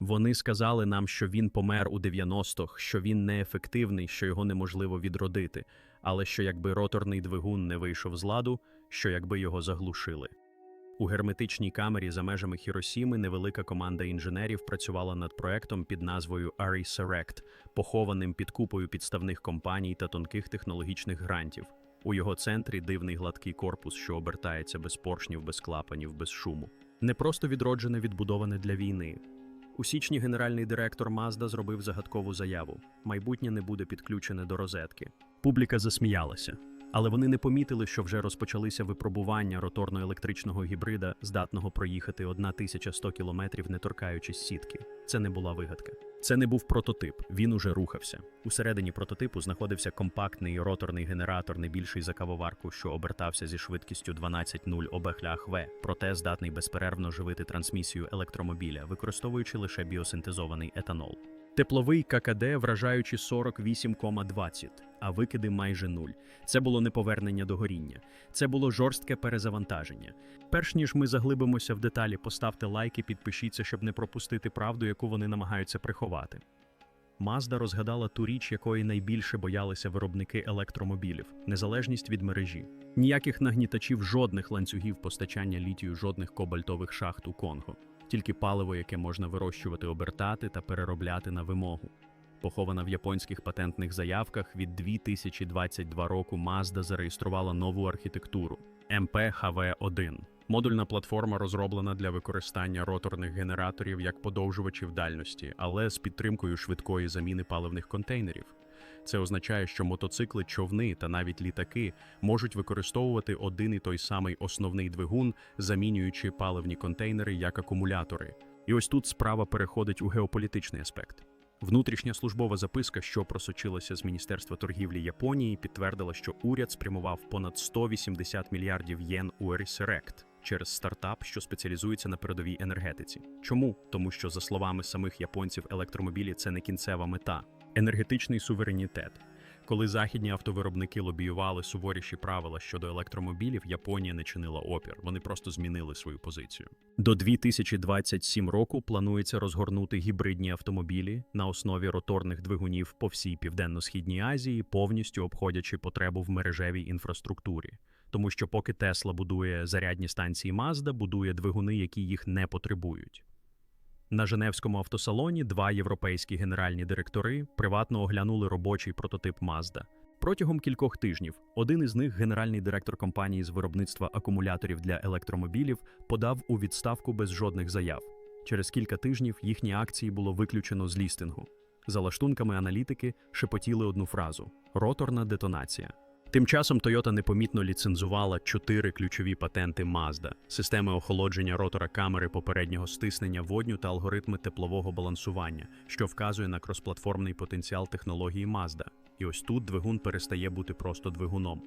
Вони сказали нам, що він помер у 90-х, що він неефективний, що його неможливо відродити, але що якби роторний двигун не вийшов з ладу, що якби його заглушили. У герметичній камері за межами Хіросіми невелика команда інженерів працювала над проектом під назвою Aris Erect, похованим під купою підставних компаній та тонких технологічних грантів. У його центрі дивний гладкий корпус, що обертається без поршнів, без клапанів, без шуму. Не просто відроджене, відбудоване для війни. У січні генеральний директор Мазда зробив загадкову заяву: майбутнє не буде підключене до розетки. Публіка засміялася, але вони не помітили, що вже розпочалися випробування роторно-електричного гібрида, здатного проїхати 1100 кілометрів, не торкаючись сітки. Це не була вигадка. Це не був прототип, він уже рухався. Усередині прототипу знаходився компактний роторний генератор, не більший за кавоварку, що обертався зі швидкістю 12,0 обехля АХВ, проте здатний безперервно живити трансмісію електромобіля, використовуючи лише біосинтезований етанол. Тепловий ККД вражаючи 48,20, а викиди майже нуль. Це було не повернення до горіння, це було жорстке перезавантаження. Перш ніж ми заглибимося в деталі, поставте лайк і підпишіться, щоб не пропустити правду, яку вони намагаються приховати. Мазда розгадала ту річ, якої найбільше боялися виробники електромобілів незалежність від мережі. Ніяких нагнітачів, жодних ланцюгів постачання літію, жодних кобальтових шахт у Конго, тільки паливо, яке можна вирощувати, обертати та переробляти на вимогу. Похована в японських патентних заявках від 2022 року Mazda зареєструвала нову архітектуру MPHV-1. Модульна платформа розроблена для використання роторних генераторів як подовжувачів дальності, але з підтримкою швидкої заміни паливних контейнерів. Це означає, що мотоцикли, човни та навіть літаки можуть використовувати один і той самий основний двигун, замінюючи паливні контейнери як акумулятори. І ось тут справа переходить у геополітичний аспект. Внутрішня службова записка, що просочилася з Міністерства торгівлі Японії, підтвердила, що уряд спрямував понад 180 мільярдів єн у Ерісерект через стартап, що спеціалізується на передовій енергетиці. Чому? Тому що, за словами самих японців, електромобілі це не кінцева мета, енергетичний суверенітет. Коли західні автовиробники лобіювали суворіші правила щодо електромобілів, Японія не чинила опір. Вони просто змінили свою позицію. До 2027 року планується розгорнути гібридні автомобілі на основі роторних двигунів по всій південно-східній Азії, повністю обходячи потребу в мережевій інфраструктурі. Тому що поки Тесла будує зарядні станції Mazda, будує двигуни, які їх не потребують. На Женевському автосалоні два європейські генеральні директори приватно оглянули робочий прототип Mazda. Протягом кількох тижнів один із них, генеральний директор компанії з виробництва акумуляторів для електромобілів, подав у відставку без жодних заяв. Через кілька тижнів їхні акції було виключено з лістингу. За лаштунками аналітики шепотіли одну фразу: роторна детонація. Тим часом Toyota непомітно ліцензувала чотири ключові патенти Mazda – системи охолодження ротора камери попереднього стиснення водню та алгоритми теплового балансування, що вказує на кросплатформний потенціал технології Mazda. І ось тут двигун перестає бути просто двигуном.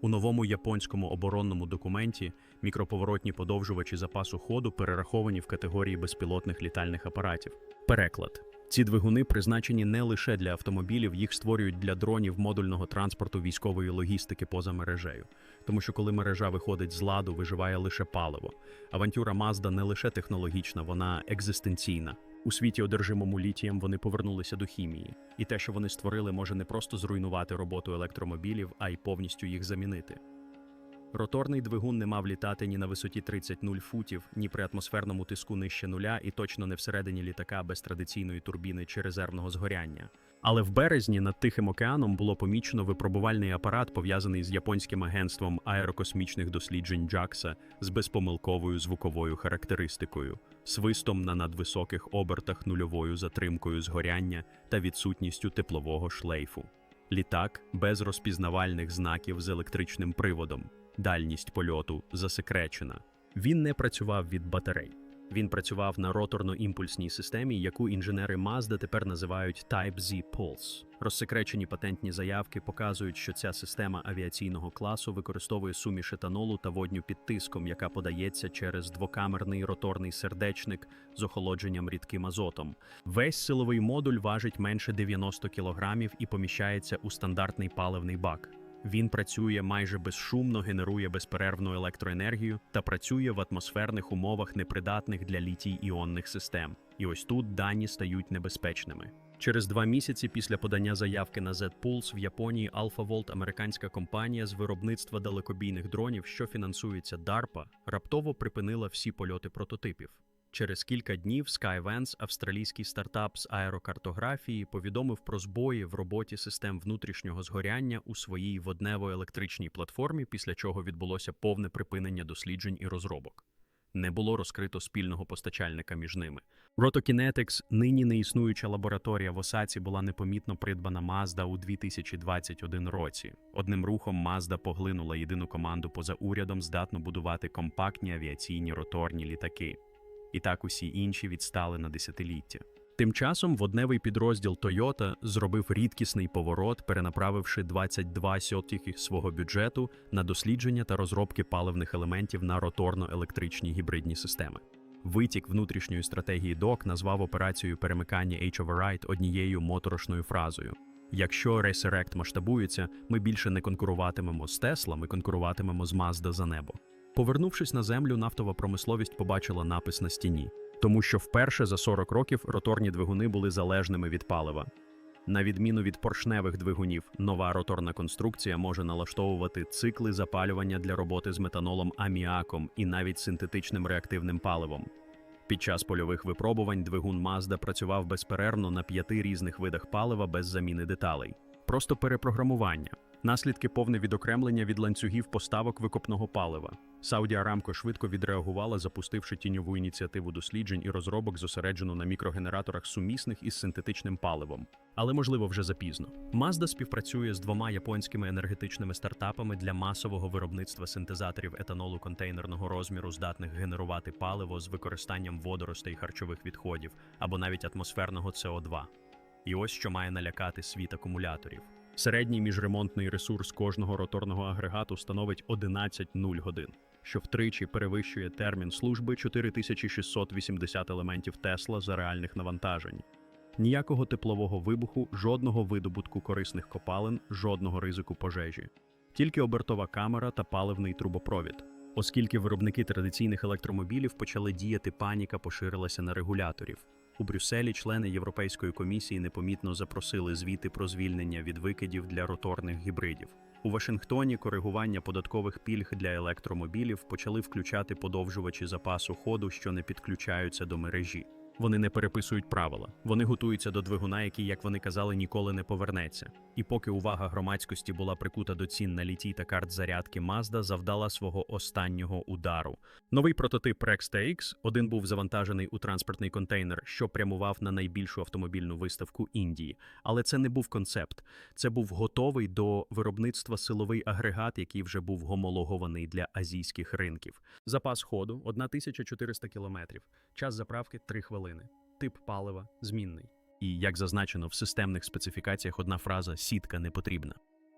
У новому японському оборонному документі мікроповоротні подовжувачі запасу ходу перераховані в категорії безпілотних літальних апаратів. Переклад. Ці двигуни призначені не лише для автомобілів, їх створюють для дронів модульного транспорту військової логістики поза мережею. Тому що коли мережа виходить з ладу, виживає лише паливо. Авантюра Mazda не лише технологічна, вона екзистенційна. У світі, одержимому літієм, вони повернулися до хімії, і те, що вони створили, може не просто зруйнувати роботу електромобілів, а й повністю їх замінити. Роторний двигун не мав літати ні на висоті 30 0 футів, ні при атмосферному тиску нижче нуля, і точно не всередині літака без традиційної турбіни чи резервного згоряння. Але в березні над Тихим океаном було помічено випробувальний апарат, пов'язаний з японським агентством аерокосмічних досліджень JAXA з безпомилковою звуковою характеристикою, свистом на надвисоких обертах нульовою затримкою згоряння та відсутністю теплового шлейфу. Літак без розпізнавальних знаків з електричним приводом. Дальність польоту засекречена. Він не працював від батарей. Він працював на роторно-імпульсній системі, яку інженери Mazda тепер називають Type-Z Pulse. Розсекречені патентні заявки показують, що ця система авіаційного класу використовує суміш етанолу та водню під тиском, яка подається через двокамерний роторний сердечник з охолодженням рідким азотом. Весь силовий модуль важить менше 90 кг і поміщається у стандартний паливний бак. Він працює майже безшумно, генерує безперервну електроенергію та працює в атмосферних умовах, непридатних для літій-іонних систем. І ось тут дані стають небезпечними. Через два місяці після подання заявки на Z-Pulse в Японії AlphaVolt, американська компанія з виробництва далекобійних дронів, що фінансується DARPA, раптово припинила всі польоти прототипів. Через кілька днів Skywens, австралійський стартап з аерокартографії, повідомив про збої в роботі систем внутрішнього згоряння у своїй воднево-електричній платформі, після чого відбулося повне припинення досліджень і розробок. Не було розкрито спільного постачальника між ними. Rotokinetics, нині неіснуюча лабораторія в Осаці, була непомітно придбана Mazda у 2021 році. Одним рухом Mazda поглинула єдину команду поза урядом, здатну будувати компактні авіаційні роторні літаки. І так усі інші відстали на десятиліття. Тим часом водневий підрозділ Toyota зробив рідкісний поворот, перенаправивши 22 сотих свого бюджету на дослідження та розробки паливних елементів на роторно-електричні гібридні системи. Витік внутрішньої стратегії ДОК назвав операцію перемикання H-Override однією моторошною фразою. Якщо Resurrect масштабується, ми більше не конкуруватимемо з Tesla, ми конкуруватимемо з Mazda за небо. Повернувшись на землю, нафтова промисловість побачила напис на стіні, тому що вперше за 40 років роторні двигуни були залежними від палива. На відміну від поршневих двигунів, нова роторна конструкція може налаштовувати цикли запалювання для роботи з метанолом аміаком і навіть синтетичним реактивним паливом. Під час польових випробувань двигун Mazda працював безперервно на п'яти різних видах палива без заміни деталей. Просто перепрограмування. Наслідки повне відокремлення від ланцюгів поставок викопного палива. Сауді Арамко швидко відреагувала, запустивши тіньову ініціативу досліджень і розробок, зосереджену на мікрогенераторах сумісних із синтетичним паливом. Але можливо вже запізно. Mazda співпрацює з двома японськими енергетичними стартапами для масового виробництва синтезаторів етанолу контейнерного розміру, здатних генерувати паливо з використанням водоростей харчових відходів або навіть атмосферного СО2. І ось що має налякати світ акумуляторів. Середній міжремонтний ресурс кожного роторного агрегату становить 11,0 годин, що втричі перевищує термін служби 4680 елементів Тесла за реальних навантажень. Ніякого теплового вибуху, жодного видобутку корисних копалин, жодного ризику пожежі, тільки обертова камера та паливний трубопровід. Оскільки виробники традиційних електромобілів почали діяти, паніка поширилася на регуляторів. У Брюсселі члени Європейської комісії непомітно запросили звіти про звільнення від викидів для роторних гібридів. У Вашингтоні коригування податкових пільг для електромобілів почали включати подовжувачі запасу ходу, що не підключаються до мережі. Вони не переписують правила, вони готуються до двигуна, який, як вони казали, ніколи не повернеться. І поки увага громадськості була прикута до цін на літій та карт зарядки, Mazda завдала свого останнього удару. Новий прототип Rex TX один був завантажений у транспортний контейнер, що прямував на найбільшу автомобільну виставку Індії. Але це не був концепт, це був готовий до виробництва силовий агрегат, який вже був гомологований для азійських ринків. Запас ходу 1400 км, час заправки 3 хвилини. Тип палива змінний. І, як зазначено в системних специфікаціях, одна фраза сітка не потрібна.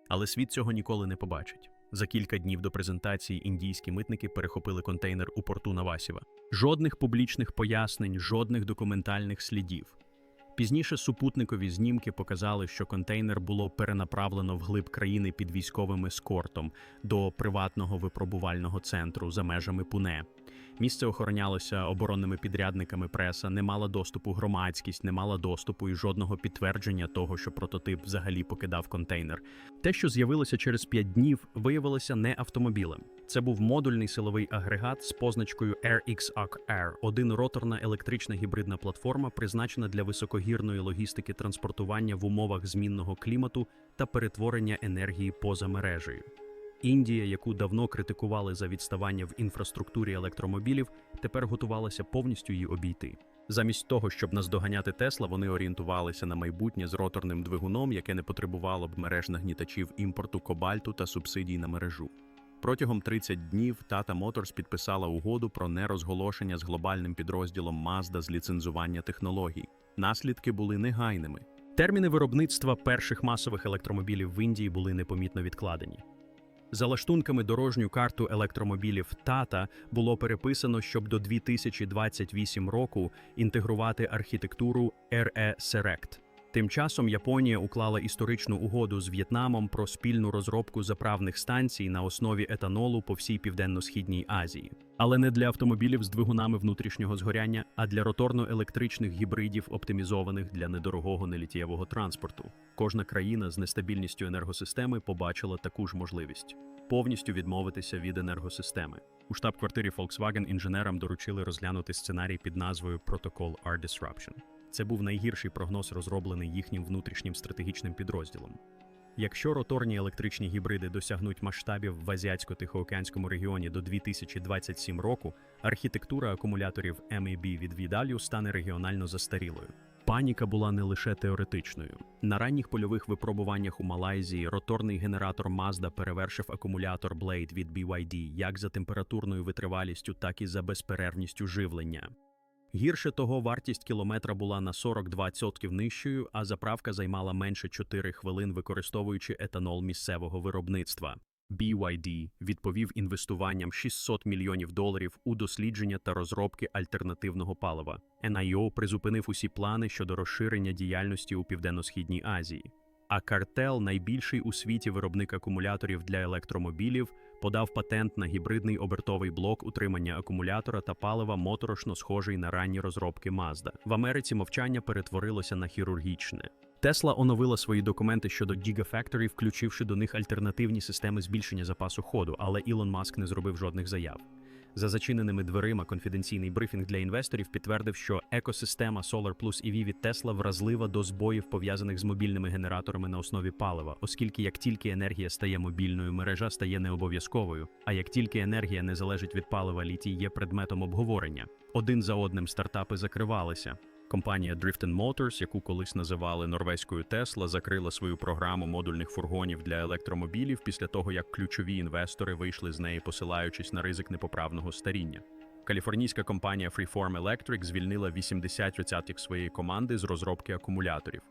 Але світ цього ніколи не побачить. За кілька днів до презентації індійські митники перехопили контейнер у порту Навасіва. Жодних публічних пояснень, жодних документальних слідів. Пізніше супутникові знімки показали, що контейнер було перенаправлено вглиб країни під військовим ескортом до приватного випробувального центру за межами Пуне. Місце охоронялося оборонними підрядниками преса, не мала доступу громадськість, не мала доступу і жодного підтвердження того, що прототип взагалі покидав контейнер. Те, що з'явилося через п'ять днів, виявилося не автомобілем. Це був модульний силовий агрегат з позначкою RXAC-R, один роторна електрична гібридна платформа, призначена для високогірної логістики транспортування в умовах змінного клімату та перетворення енергії поза мережею. Індія, яку давно критикували за відставання в інфраструктурі електромобілів, тепер готувалася повністю її обійти. Замість того, щоб наздоганяти Тесла, вони орієнтувалися на майбутнє з роторним двигуном, яке не потребувало б мереж нагнітачів імпорту кобальту та субсидій на мережу. Протягом 30 днів Tata Motors підписала угоду про нерозголошення з глобальним підрозділом Mazda з ліцензування технологій. Наслідки були негайними. Терміни виробництва перших масових електромобілів в Індії були непомітно відкладені. За лаштунками дорожню карту електромобілів ТАТА було переписано, щоб до 2028 року інтегрувати архітектуру RE Select. Тим часом Японія уклала історичну угоду з В'єтнамом про спільну розробку заправних станцій на основі етанолу по всій південно-східній Азії. Але не для автомобілів з двигунами внутрішнього згоряння, а для роторно-електричних гібридів, оптимізованих для недорогого нелітєвого транспорту. Кожна країна з нестабільністю енергосистеми побачила таку ж можливість повністю відмовитися від енергосистеми. У штаб-квартирі Volkswagen інженерам доручили розглянути сценарій під назвою Protocol R-Disruption. Це був найгірший прогноз, розроблений їхнім внутрішнім стратегічним підрозділом. Якщо роторні електричні гібриди досягнуть масштабів в азіатсько-тихоокеанському регіоні до 2027 року, архітектура акумуляторів MEB від VW стане регіонально застарілою. Паніка була не лише теоретичною. На ранніх польових випробуваннях у Малайзії роторний генератор Mazda перевершив акумулятор Blade від BYD як за температурною витривалістю, так і за безперервністю живлення. Гірше того, вартість кілометра була на 42% нижчою, а заправка займала менше 4 хвилин, використовуючи етанол місцевого виробництва. BYD відповів інвестуванням 600 мільйонів доларів у дослідження та розробки альтернативного палива. NIO призупинив усі плани щодо розширення діяльності у Південно-Східній Азії. А картел, найбільший у світі виробник акумуляторів для електромобілів, подав патент на гібридний обертовий блок утримання акумулятора та палива моторошно схожий на ранні розробки Mazda. В Америці мовчання перетворилося на хірургічне. Тесла оновила свої документи щодо Gigafactory, включивши до них альтернативні системи збільшення запасу ходу, але Ілон Маск не зробив жодних заяв. За зачиненими дверима конфіденційний брифінг для інвесторів підтвердив, що екосистема Solar Plus EV від Tesla вразлива до збоїв, пов'язаних з мобільними генераторами на основі палива, оскільки як тільки енергія стає мобільною, мережа стає необов'язковою. А як тільки енергія не залежить від палива, літій є предметом обговорення. Один за одним стартапи закривалися. Компанія Drift Motors, яку колись називали норвезькою Tesla, закрила свою програму модульних фургонів для електромобілів після того, як ключові інвестори вийшли з неї, посилаючись на ризик непоправного старіння. Каліфорнійська компанія Freeform Electric звільнила 80% своєї команди з розробки акумуляторів.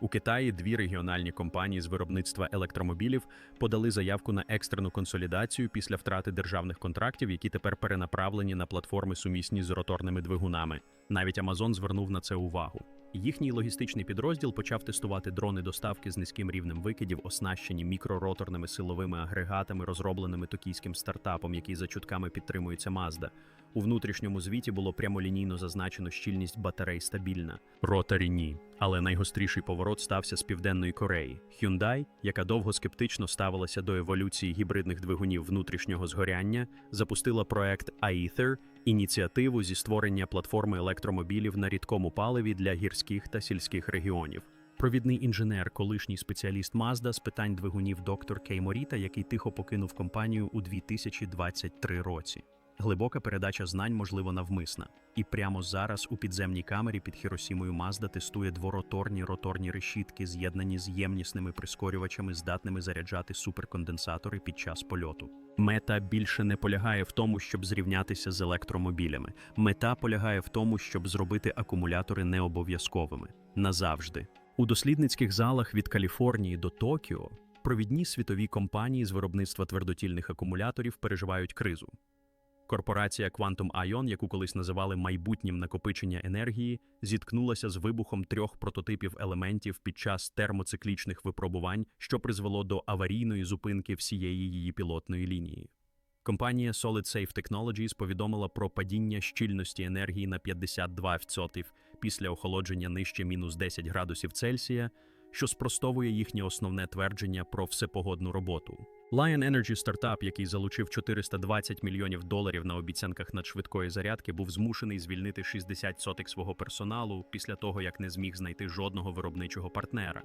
У Китаї дві регіональні компанії з виробництва електромобілів подали заявку на екстрену консолідацію після втрати державних контрактів, які тепер перенаправлені на платформи сумісні з роторними двигунами. Навіть Amazon звернув на це увагу. Їхній логістичний підрозділ почав тестувати дрони доставки з низьким рівнем викидів, оснащені мікророторними силовими агрегатами, розробленими токійським стартапом, який за чутками підтримується Mazda. У внутрішньому звіті було прямолінійно зазначено щільність батарей стабільна. Ротарі ні. Але найгостріший поворот стався з південної Кореї. Hyundai, яка довго скептично ставилася до еволюції гібридних двигунів внутрішнього згоряння, запустила проект Aether, ініціативу зі створення платформи електромобілів на рідкому паливі для гірських та сільських регіонів. Провідний інженер, колишній спеціаліст Mazda з питань двигунів доктор Кей Моріта, який тихо покинув компанію у 2023 році. Глибока передача знань, можливо, навмисна. І прямо зараз у підземній камері під Хіросімою Mazda тестує двороторні роторні решітки, з'єднані з ємнісними прискорювачами, здатними заряджати суперконденсатори під час польоту. Мета більше не полягає в тому, щоб зрівнятися з електромобілями. Мета полягає в тому, щоб зробити акумулятори необов'язковими назавжди. У дослідницьких залах від Каліфорнії до Токіо провідні світові компанії з виробництва твердотільних акумуляторів переживають кризу. Корпорація Quantum Ion, яку колись називали майбутнім накопичення енергії, зіткнулася з вибухом трьох прототипів елементів під час термоциклічних випробувань, що призвело до аварійної зупинки всієї її пілотної лінії. Компанія Solid Safe Technologies повідомила про падіння щільності енергії на 52% після охолодження нижче мінус 10 градусів Цельсія, що спростовує їхнє основне твердження про всепогодну роботу. Lion Energy стартап, який залучив 420 мільйонів доларів на обіцянках надшвидкої зарядки, був змушений звільнити 60 сотих свого персоналу після того, як не зміг знайти жодного виробничого партнера.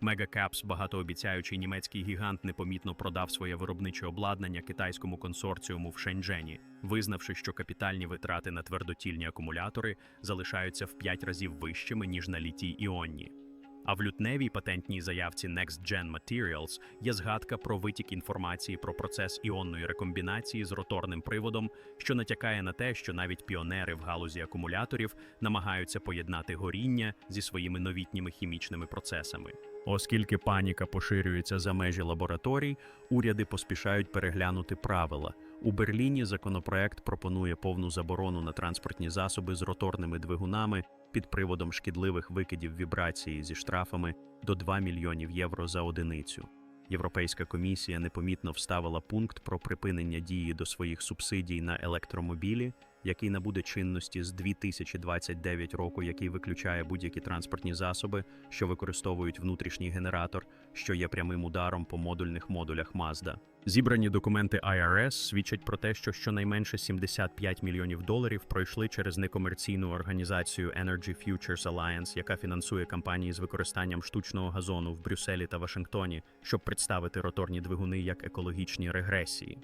Мегакапс, багатообіцяючий німецький гігант, непомітно продав своє виробниче обладнання китайському консорціуму в Шенджені, визнавши, що капітальні витрати на твердотільні акумулятори залишаються в 5 разів вищими ніж на літій іонні. А в лютневій патентній заявці Next Gen Materials є згадка про витік інформації про процес іонної рекомбінації з роторним приводом, що натякає на те, що навіть піонери в галузі акумуляторів намагаються поєднати горіння зі своїми новітніми хімічними процесами. Оскільки паніка поширюється за межі лабораторій, уряди поспішають переглянути правила. У Берліні законопроект пропонує повну заборону на транспортні засоби з роторними двигунами, під приводом шкідливих викидів вібрації зі штрафами до 2 мільйонів євро за одиницю. Європейська комісія непомітно вставила пункт про припинення дії до своїх субсидій на електромобілі, який набуде чинності з 2029 року, який виключає будь-які транспортні засоби, що використовують внутрішній генератор, що є прямим ударом по модульних модулях Mazda. Зібрані документи IRS свідчать про те, що щонайменше 75 мільйонів доларів пройшли через некомерційну організацію Energy Futures Alliance, яка фінансує кампанії з використанням штучного газону в Брюсселі та Вашингтоні, щоб представити роторні двигуни як екологічні регресії.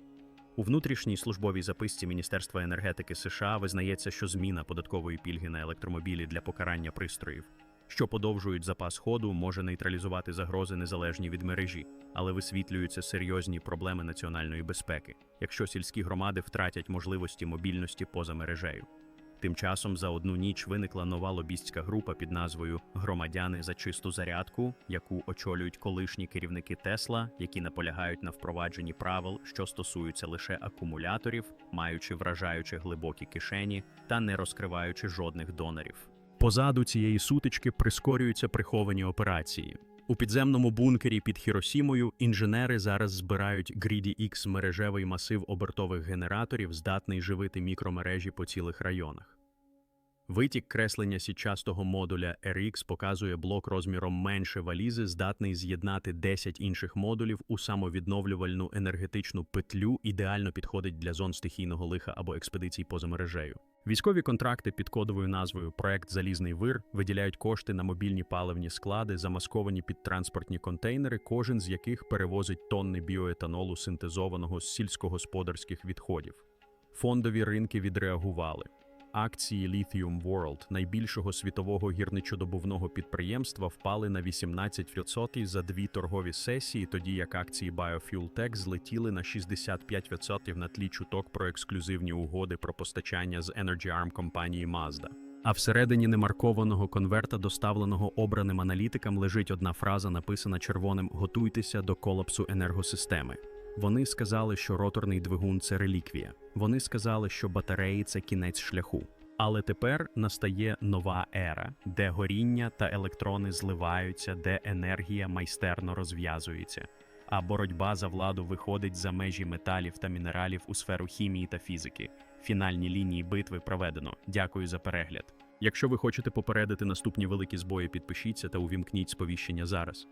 У внутрішній службовій записці Міністерства енергетики США визнається, що зміна податкової пільги на електромобілі для покарання пристроїв, що подовжують запас ходу, може нейтралізувати загрози незалежні від мережі, але висвітлюються серйозні проблеми національної безпеки, якщо сільські громади втратять можливості мобільності поза мережею. Тим часом за одну ніч виникла нова лобістська група під назвою Громадяни за чисту зарядку, яку очолюють колишні керівники Тесла, які наполягають на впровадженні правил, що стосуються лише акумуляторів, маючи вражаючи глибокі кишені та не розкриваючи жодних донорів. Позаду цієї сутички прискорюються приховані операції. У підземному бункері під Хіросімою інженери зараз збирають Greedy X мережевий масив обертових генераторів, здатний живити мікромережі по цілих районах. Витік креслення січастого модуля RX показує блок розміром менше валізи, здатний з'єднати 10 інших модулів у самовідновлювальну енергетичну петлю, ідеально підходить для зон стихійного лиха або експедицій поза мережею. Військові контракти під кодовою назвою Проект Залізний вир виділяють кошти на мобільні паливні склади, замасковані під транспортні контейнери, кожен з яких перевозить тонни біоетанолу, синтезованого з сільськогосподарських відходів. Фондові ринки відреагували. Акції Lithium World, найбільшого світового гірничодобувного підприємства, впали на 18% за дві торгові сесії, тоді як акції Biofuel злетіли на 65% на тлі чуток про ексклюзивні угоди про постачання з Energy Arm компанії Mazda. А всередині немаркованого конверта, доставленого обраним аналітикам, лежить одна фраза, написана червоним Готуйтеся до колапсу енергосистеми. Вони сказали, що роторний двигун це реліквія. Вони сказали, що батареї це кінець шляху. Але тепер настає нова ера, де горіння та електрони зливаються, де енергія майстерно розв'язується, а боротьба за владу виходить за межі металів та мінералів у сферу хімії та фізики. Фінальні лінії битви проведено. Дякую за перегляд. Якщо ви хочете попередити наступні великі збої, підпишіться та увімкніть сповіщення зараз.